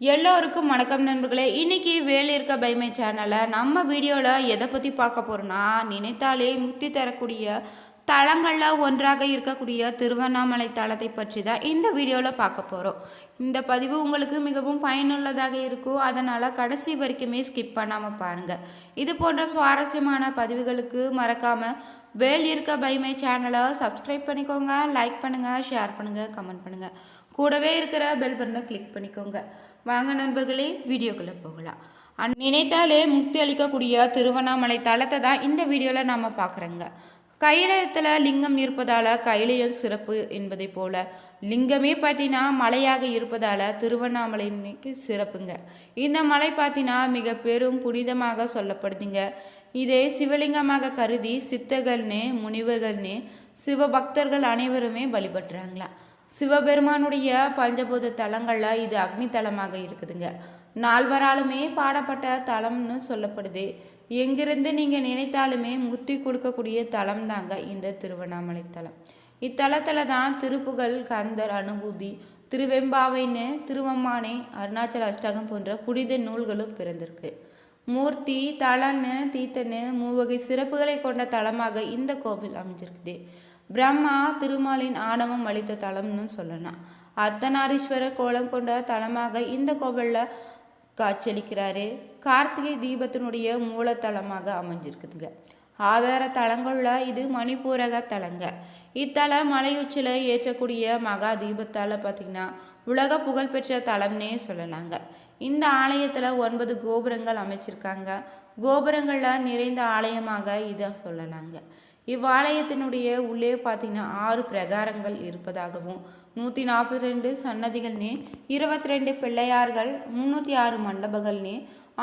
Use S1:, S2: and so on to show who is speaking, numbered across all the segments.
S1: எல்லோருக்கும் வணக்கம் நண்பர்களே. இன்னைக்கு வேல் இருக்க பைமை சேனலை நம்ம வீடியோவில் எதை பற்றி பார்க்க போகிறோன்னா நினைத்தாலே முக்தி தரக்கூடிய தலங்களில் ஒன்றாக இருக்கக்கூடிய திருவண்ணாமலை தலத்தை பற்றி தான் இந்த வீடியோவில் பார்க்க போகிறோம் இந்த பதிவு உங்களுக்கு மிகவும் பயனுள்ளதாக இருக்கும். அதனால் கடைசி வரைக்குமே ஸ்கிப் பண்ணாமல் பாருங்கள் இது போன்ற சுவாரஸ்யமான பதிவுகளுக்கு மறக்காமல் வேல் இருக்க பைமை சேனலை சப்ஸ்கிரைப் பண்ணிக்கோங்க லைக் பண்ணுங்கள் ஷேர் பண்ணுங்கள் கமெண்ட் பண்ணுங்கள் கூடவே இருக்கிற பெல் பட்டனை கிளிக் பண்ணிக்கோங்க. வாங்க நண்பர்களே வீடியோக்குள்ளே போகலாம். நினைத்தாலே முக்தி அளிக்கக்கூடிய திருவண்ணாமலை தலத்தை தான் இந்த வீடியோவில் நாம் பார்க்குறோங்க கைலாயத்தில் லிங்கம் இருப்பதால் கைலையம் சிறப்பு என்பதை போல லிங்கமே பார்த்தீங்கன்னா மலையாக இருப்பதால் திருவண்ணாமலைக்கு சிறப்புங்க. இந்த மலை பார்த்தீங்கன்னா மிக பெரும் புனிதமாக சொல்லப்படுதுங்க. இதே சிவலிங்கமாக கருதி சித்தர்கள்னு முனிவர்கள்னு சிவபக்தர்கள் அனைவருமே வழிபட்டுறாங்களாம் சிவபெருமானுடைய பஞ்சபூத தலங்களில் இது அக்னி தலமாக இருக்குதுங்க. நால்வராலுமே பாடப்பட்ட தலம்னு சொல்லப்படுது. எங்கிருந்து நீங்கள் நினைத்தாலுமே முத்தி கொடுக்கக்கூடிய தலம் தாங்க இந்த திருவண்ணாமலை தலம். இத்தலத்தில் தான் திருப்புகழ் கந்தர் அனுபூதி திருவெம்பாவைன்னு திருவம்மானை அருணாச்சல அஷ்டகம் போன்ற புனித நூல்களும் பிறந்திருக்கு. மூர்த்தி தலன்னு தீத்தன்னு மூவகை சிறப்புகளை கொண்ட தலமாக இந்த கோவில் அமைஞ்சிருக்குது. பிரம்மா திருமாலின் ஆணவம் அளித்த தலம்னு சொல்லலாம். அர்த்தநாரீஸ்வரர் கோலம் கொண்ட தலமாக இந்த கோவிலில் காட்சியளிக்கிறாரு. கார்த்திகை தீபத்தினுடைய மூலத்தலமாக அமைஞ்சிருக்குதுங்க. ஆதார தலங்களில் இது மணிப்பூரக தலங்க. இத்தல மலையுச்சியில் ஏற்றக்கூடிய மகா தீபத்தால் பார்த்திங்கன்னா உலக புகழ்பெற்ற தலம்னே சொல்லலாங்க. இந்த ஆலயத்தில் ஒன்பது கோபுரங்கள் அமைச்சிருக்காங்க. கோபுரங்களில் நிறைந்த ஆலயமாக இதை சொல்லலாங்க. இவ்வாலயத்தினுடைய உள்ளே பார்த்தீங்கன்னா ஆறு பிரகாரங்கள் இருப்பதாகவும் நூற்றி நாற்பத்தி ரெண்டு சன்னதிகள்னே இருபத்தி ரெண்டு பிள்ளையார்கள் முந்நூற்றி ஆறு மண்டபங்கள்னே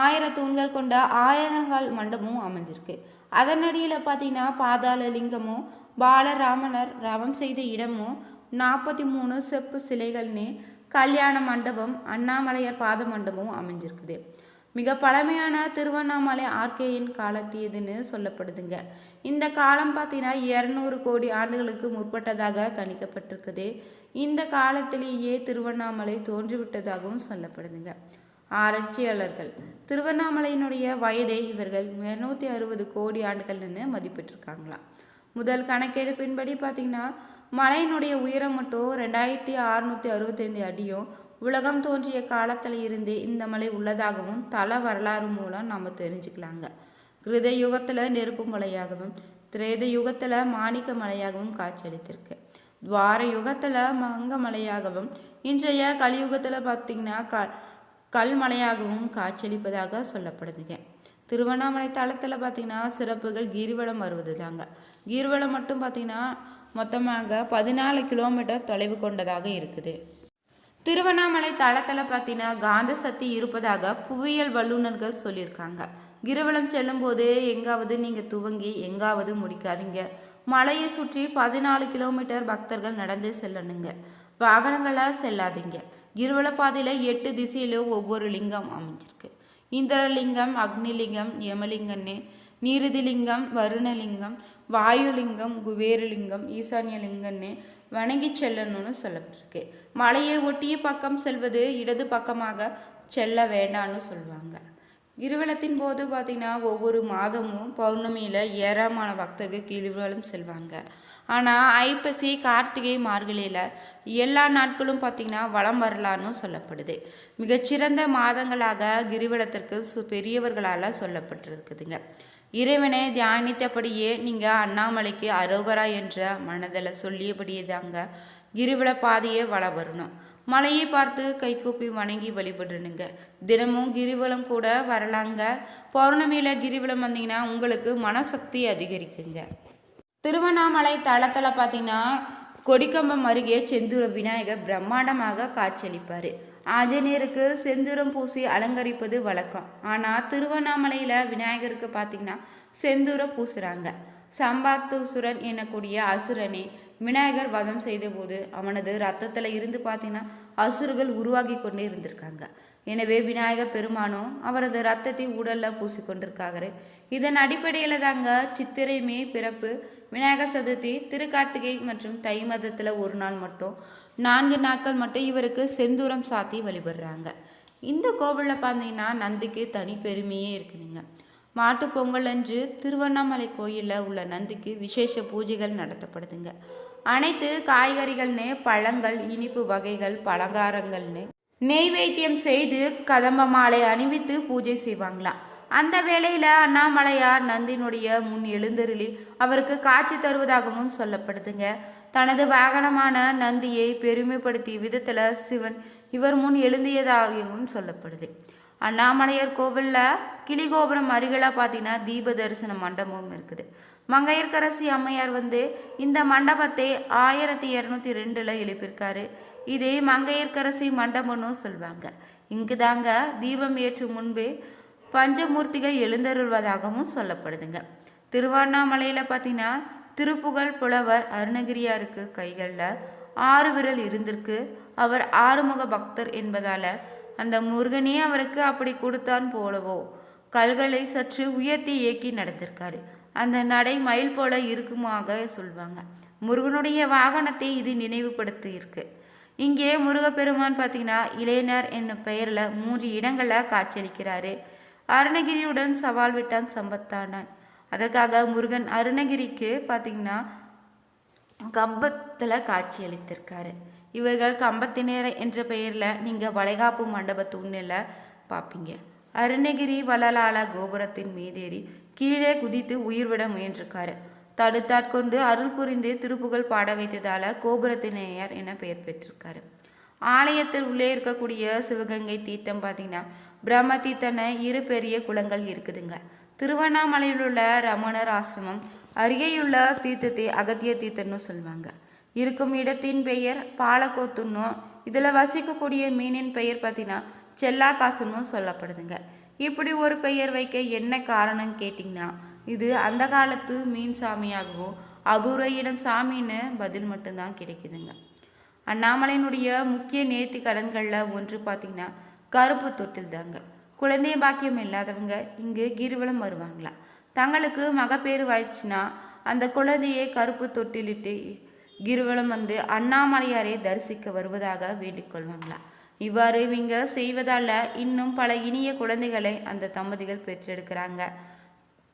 S1: ஆயிரம் தூண்கள் கொண்ட ஆயிரங்கள் மண்டபமும் அமைஞ்சிருக்கு. அதனடியில் பார்த்தீங்கன்னா பாதாள லிங்கமும் பாலராமனர் ரவம் செய்த இடமும் நாற்பத்தி மூணு செப்பு சிலைகள்னே கல்யாண மண்டபம் அண்ணாமலையார் பாத மண்டபமும் அமைஞ்சிருக்குது. மிக பழமையான திருவண்ணாமலை ஆர்கேயின் காலத்தியதுன்னு சொல்லப்படுதுங்க. இந்த காலம் பார்த்தீங்கன்னா இரநூறு கோடி ஆண்டுகளுக்கு முற்பட்டதாக கணிக்கப்பட்டிருக்குது. இந்த காலத்திலேயே திருவண்ணாமலை தோன்றிவிட்டதாகவும் சொல்லப்படுதுங்க. ஆராய்ச்சியாளர்கள் திருவண்ணாமலையினுடைய வயதை இவர்கள் இருநூத்தி அறுபது கோடி ஆண்டுகள்னு மதிப்பிட்டிருக்காங்களாம். முதல் கணக்கெடுப்பின்படி பார்த்தீங்கன்னா மலையினுடைய உயரம் மட்டும் ரெண்டாயிரத்தி அறுநூத்தி அறுபத்தைந்து அடியும் உலகம் தோன்றிய காலத்தில் இருந்தே இந்த மலை உள்ளதாகவும் தல வரலாறு மூலம் நம்ம தெரிஞ்சுக்கலாங்க. கிருத யுகத்தில் நெருப்பு மலையாகவும் திரேத யுகத்தில் மாணிக்க மலையாகவும் காட்சியளித்திருக்கு. துவார யுகத்தில் மங்க மலையாகவும் இன்றைய கலியுகத்தில் பார்த்திங்கன்னா க கல்மலையாகவும் காட்சியளிப்பதாக சொல்லப்படுதுங்க. திருவண்ணாமலை தளத்தில் பார்த்திங்கன்னா சிறப்புகள் கிரிவலம் வருவது தாங்க கிரிவலம் மட்டும் பார்த்திங்கன்னா மொத்தமாக பதினாலு கிலோமீட்டர் தொலைவு கொண்டதாக இருக்குது. திருவண்ணாமலை தளத்தில் பார்த்தீங்கன்னா காந்த சக்தி இருப்பதாக புவியியல் வல்லுநர்கள் சொல்லியிருக்காங்க. கிரிவலம் செல்லும்போது எங்காவது நீங்கள் துவங்கி எங்காவது முடிக்காதீங்க. மலையை சுற்றி பதினாலு கிலோமீட்டர் பக்தர்கள் நடந்து செல்லணுங்க. வாகனங்களாக செல்லாதீங்க. கிரிவல பாதையில் எட்டு திசையிலும் ஒவ்வொரு லிங்கம் அமைஞ்சிருக்கு. இந்திரலிங்கம் அக்னிலிங்கம் யமலிங்கன்னு நீருதிலிங்கம் வருணலிங்கம் வாயுலிங்கம் குபேரலிங்கம் ஈசான்யலிங்கன்னு வணங்கி செல்லணும்னு சொல்லப்பட்டிருக்கு. மலையை ஒட்டிய பக்கம் செல்வது இடது பக்கமாக செல்ல வேண்டாம்னு சொல்லுவாங்க. கிரிவலத்தின் போது பார்த்திங்கன்னா ஒவ்வொரு மாதமும் பௌர்ணமியில் ஏராளமான பக்தர்கள் கிரிவலம் செல்வாங்க. ஆனால் ஐப்பசி கார்த்திகை மார்கழியில் எல்லா நாட்களும் பார்த்திங்கன்னா வளம் வரலான்னு சொல்லப்படுது. மிகச்சிறந்த மாதங்களாக கிரிவலத்திற்கு சு பெரியவர்களால் சொல்லப்பட்டிருக்குதுங்க. இறைவனை தியானித்தபடியே நீங்கள் அண்ணாமலைக்கு அரோகரா என்ற மனதில் சொல்லியபடியே தாங்க கிரிவல பாதையே வள வரணும். மலையை பார்த்து கைகூப்பி வணங்கி வழிபடுனுங்க தினமும் கிரிவலம் கூட வரலாங்க. பௌர்ணமியில் கிரிவலம் வந்தீங்கன்னா உங்களுக்கு மனசக்தி அதிகரிக்குங்க. திருவண்ணாமலை தளத்தில் பார்த்தீங்கன்னா கொடிக்கம்பம் அருகே செந்தூர விநாயகர் பிரம்மாண்டமாக காட்சியளிப்பார். ஆஞ்சநேயருக்கு செந்தூரம் பூசி அலங்கரிப்பது வழக்கம். ஆனால் திருவண்ணாமலையில் விநாயகருக்கு பார்த்தீங்கன்னா செந்தூரம் பூசுகிறாங்க சம்பாத்தூசுரன் எனக்கூடிய அசுரனே விநாயகர் வதம் செய்தபோது அவனது ரத்தத்தில் இருந்து பார்த்தீங்கன்னா அசுரர்கள் உருவாகி கொண்டே இருந்திருக்காங்க. எனவே விநாயகர் பெருமானும் அவரது ரத்தத்தை உடலில் பூசிக்கொண்டிருக்காரு இதன் அடிப்படையில் தாங்க சித்திரை மே பிறப்பு. விநாயகர் சதுர்த்தி திருக்கார்த்திகை மற்றும் தை மதத்தில் ஒரு நாள் மட்டும் நான்கு நாட்கள் மட்டும் இவருக்கு செந்தூரம் சாத்தி வழிபடுறாங்க. இந்த கோவிலில் பார்த்தீங்கன்னா நந்திக்கு தனி பெருமையே இருக்குதுங்க. மாட்டுப் பொங்கல் அன்று திருவண்ணாமலை கோயிலில் உள்ள நந்திக்கு விசேஷ பூஜைகள் நடத்தப்படுதுங்க. அனைத்து காய்கறிகள்னு பழங்கள் இனிப்பு வகைகள் பலகாரங்கள்னு நெய்வேத்தியம் செய்து கதம்ப மாலை அணிவித்து பூஜை செய்வாங்களாம். அந்த வேளையில் அண்ணாமலையார் நந்தினுடைய முன் எழுந்தருளி அவருக்கு காட்சி தருவதாகவும் சொல்லப்படுதுங்க. தனது வாகனமான நந்தியை பெருமைப்படுத்திய விதத்தில் சிவன் இவர் முன் எழுந்தியதாகவும் சொல்லப்படுது. அண்ணாமலையார் கோவிலில் கிளிகோபுரம் அருகில் பார்த்தீங்கன்னா தீப தரிசன மண்டபமும் இருக்குது. மங்கையர்கரசி அம்மையார் வந்து இந்த மண்டபத்தை ஆயிரத்தி இரநூத்தி ரெண்டில் எழுப்பியிருக்காரு. இதே மங்கையர்கரசி மண்டபம்னு சொல்லுவாங்க இங்கு தாங்க தீபம் ஏற்றும் முன்பே பஞ்சமூர்த்திகள் எழுந்தருள்வதாகவும் சொல்லப்படுதுங்க. திருவண்ணாமலையில் பார்த்தீங்கன்னா திருப்புகழ் புலவர் அருணகிரியாருக்கு கைகளில் ஆறு விரல் இருந்திருக்கு. அவர் ஆறுமுக பக்தர் என்பதால் அந்த முருகனே அவருக்கு அப்படி கொடுத்தான் போலவோ. கல்களை சற்று உயர்த்தி இயக்கி நடந்திருக்காரு அந்த நடை மயில் போல இருக்குமாக சொல்லுவாங்க முருகனுடைய வாகனத்தை இது நினைவுபடுத்தி இருக்கு இங்கே முருகப்பெருமான் பார்த்தீங்கன்னா இளைஞர் என்னும் பெயரில் மூன்று இடங்களில் காட்சியளிக்கிறாரு. அருணகிரியுடன் சவால் விட்டான் சம்பத்தானான். அதற்காக முருகன் அருணகிரிக்கு பார்த்தீங்கன்னா கம்பத்தில் காட்சி அளித்திருக்காரு. இவர்கள் கம்பத்தினர் என்ற பெயரில் நீங்கள் வளைகாப்பு மண்டப உண்ணில் பார்ப்பீங்க அருணகிரி வள்ளலால கோபுரத்தின் மீதேறி கீழே குதித்து உயிர் விட முயன்றிருக்காரு தடுத்தாட்கொண்டு அருள் புரிந்து திருப்புகழ் பாட வைத்ததால கோபுரத்தினேயர் என பெயர் பெற்றிருக்காரு. ஆலயத்தில் உள்ளே இருக்கக்கூடிய சிவகங்கை தீர்த்தம் பார்த்தீங்கன்னா பிரம்ம இரு பெரிய குளங்கள் இருக்குதுங்க. திருவண்ணாமலையில் உள்ள ரமணர் ஆசிரமம் அருகேயுள்ள தீர்த்தத்தை அகத்திய தீர்த்தம்னு சொல்லுவாங்க. இருக்கும் இடத்தின் பெயர் பாலக்கோத்துன்னும் இதில் வசிக்கக்கூடிய மீனின் பெயர் பார்த்தீங்கன்னா செல்லாக்காசுன்னு சொல்லப்படுதுங்க. இப்படி ஒரு பெயர் வைக்க என்ன காரணம் கேட்டிங்கன்னா இது அந்த காலத்து மீன் சாமியாகவும் அபூரையிடம் இடம் சாமின்னு பதில் மட்டும்தான் கிடைக்குதுங்க. அண்ணாமலையினுடைய முக்கிய நேர்த்தி கடன்களில் ஒன்று பார்த்திங்கன்னா கருப்பு தொட்டில் தாங்க. குழந்தை பாக்கியம் இல்லாதவங்க இங்கு கிரிவலம் வருவாங்களா? தங்களுக்கு மகப்பேறு வாய்ச்சுன்னா அந்த குழந்தையை கருப்பு தொட்டிலிட்டு கிரிவலம் வந்து அண்ணாமலையாரை தரிசிக்க வருவதாக வேண்டிக்கொள்வாங்களா இவ்வாறு இவங்க செய்வதால் இன்னும் பல இனிய குழந்தைகளை அந்த தம்பதிகள் பெற்றெடுக்கிறாங்க.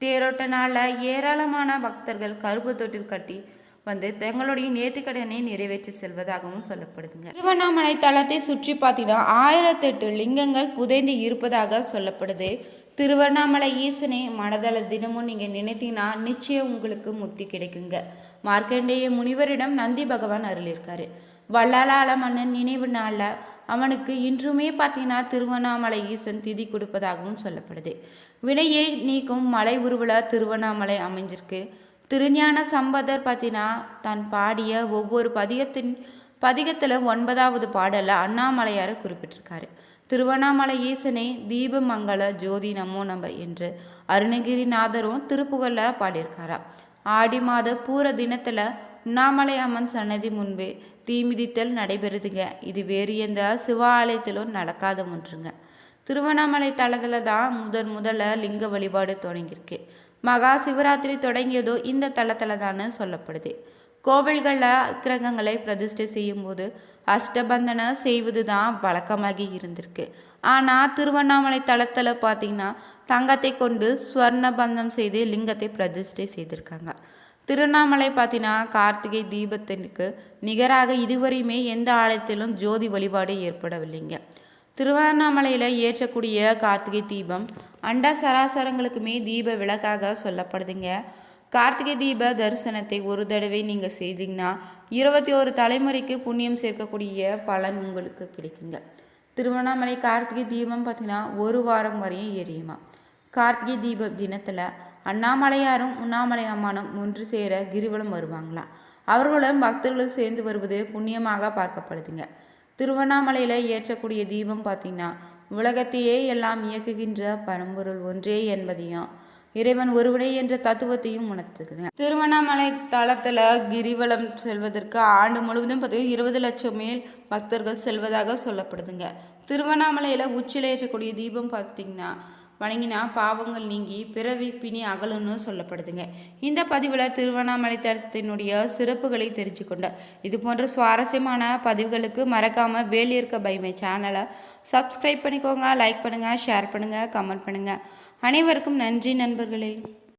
S1: தேரோட்ட நாளில் ஏராளமான பக்தர்கள் கருப்பு தொட்டில் கட்டி வந்து தங்களுடைய நேர்த்திக்கடனை நிறைவேற்றி செல்வதாகவும் சொல்லப்படுதுங்க. திருவண்ணாமலை தலத்தை சுற்றி பார்த்தீங்கன்னா ஆயிரத்தெட்டு லிங்கங்கள் புதைந்து இருப்பதாக சொல்லப்படுது. திருவண்ணாமலை ஈசனை மனதள தினமும் நீங்கள் நினைத்தீங்கன்னா நிச்சயம் உங்களுக்கு முக்தி கிடைக்குங்க. மார்க்கண்டேய முனிவரிடம் நந்தி பகவான் அருளிருக்காரு வல்லாலால மன்னன் நினைவு நாளில் அவனுக்கு இன்றுமே பார்த்தீங்கன்னா திருவண்ணாமலை ஈசன் திதி கொடுப்பதாகவும் சொல்லப்படுது. வினையை நீக்கும் மலை உருவல திருவண்ணாமலை அமைஞ்சிருக்கு. திருஞான சம்பதர் பார்த்தீங்கன்னா தான் பாடிய ஒவ்வொரு பதிகத்தின் பதிகத்தில் ஒன்பதாவது பாடலில் அண்ணாமலையாரை குறிப்பிட்டிருக்காரு. திருவண்ணாமலை ஈசனே தீபமங்கல ஜோதி நமோ நம்ப என்று அருணகிரிநாதரும் திருப்புகழில் பாடியிருக்காராம் ஆடி மாத பூர தினத்தில் உண்ணாமலை அம்மன் சன்னதி முன்பே தீமிதித்தல் நடைபெறுதுங்க. இது வேறு எந்த சிவாலயத்திலும் நடக்காத ஒன்றுங்க. திருவண்ணாமலை தளத்தில் தான் முதன் முதல்ல லிங்க வழிபாடு தொடங்கியிருக்கு. மகா சிவராத்திரி தொடங்கியதோ இந்த தளத்தில் தான் சொல்லப்படுது. கோவில்களில் கிரகங்களை பிரதிஷ்டை செய்யும்போது அஷ்டபந்தனை செய்வது தான் வழக்கமாகி இருந்திருக்கு. ஆனால் திருவண்ணாமலை தளத்தில் பார்த்தீங்கன்னா தங்கத்தை கொண்டு ஸ்வர்ண பந்தம் செய்து லிங்கத்தை பிரதிஷ்டை செய்திருக்காங்க. திருவண்ணாமலை பார்த்தீங்கன்னா கார்த்திகை தீபத்திற்கு நிகராக இதுவரையுமே எந்த ஆலயத்திலும் ஜோதி வழிபாடு ஏற்படவில்லைங்க. திருவண்ணாமலையில் ஏற்றக்கூடிய கார்த்திகை தீபம் அண்ட சராசரங்களுக்குமே தீப விளக்காக சொல்லப்படுதுங்க. கார்த்திகை தீப தரிசனத்தை ஒரு தடவை நீங்கள் செய்தீங்கன்னா இருபத்தி ஒரு தலைமுறைக்கு புண்ணியம் சேர்க்கக்கூடிய பலன் உங்களுக்கு கிடைக்குங்க. திருவண்ணாமலை கார்த்திகை தீபம் பார்த்திங்கன்னா ஒரு வாரம் வரையும் எரியுமா? கார்த்திகை தீப தினத்தில் அண்ணாமலையாரும் உண்ணாமலை அம்மானும் ஒன்று சேர கிரிவலம் வருவாங்களாம் அவர்களும் பக்தர்களும் சேர்ந்து வருவது புண்ணியமாக பார்க்கப்படுதுங்க. திருவண்ணாமலையில் ஏற்றக்கூடிய தீபம் பார்த்திங்கன்னா உலகத்தையே எல்லாம் இயக்குகின்ற பரம்பொருள் ஒன்றே என்பதையும் இறைவன் ஒருவனே என்ற தத்துவத்தையும் உணர்த்துக்குதுங்க திருவண்ணாமலை தளத்தில் கிரிவலம் செல்வதற்கு ஆண்டு முழுவதும் பார்த்தீங்கன்னா இருபது லட்சம் மேல் பக்தர்கள் செல்வதாக சொல்லப்படுதுங்க. திருவண்ணாமலையில் உச்சியில் ஏற்றக்கூடிய தீபம் பார்த்திங்கன்னா வணங்கினா பாவங்கள் நீங்கி பிறவி பிணி அகலுன்னு சொல்லப்படுதுங்க. இந்த பதிவில் திருவண்ணாமலை தலத்தினுடைய சிறப்புகளை தெரிஞ்சுக்கொண்ட இது போன்ற சுவாரஸ்யமான பதிவுகளுக்கு மறக்காமல் வேலியிருக்க பைமை சேனலை சப்ஸ்கிரைப் பண்ணிக்கோங்க லைக் பண்ணுங்கள் ஷேர் பண்ணுங்கள் கமெண்ட் பண்ணுங்கள் அனைவருக்கும் நன்றி நண்பர்களே.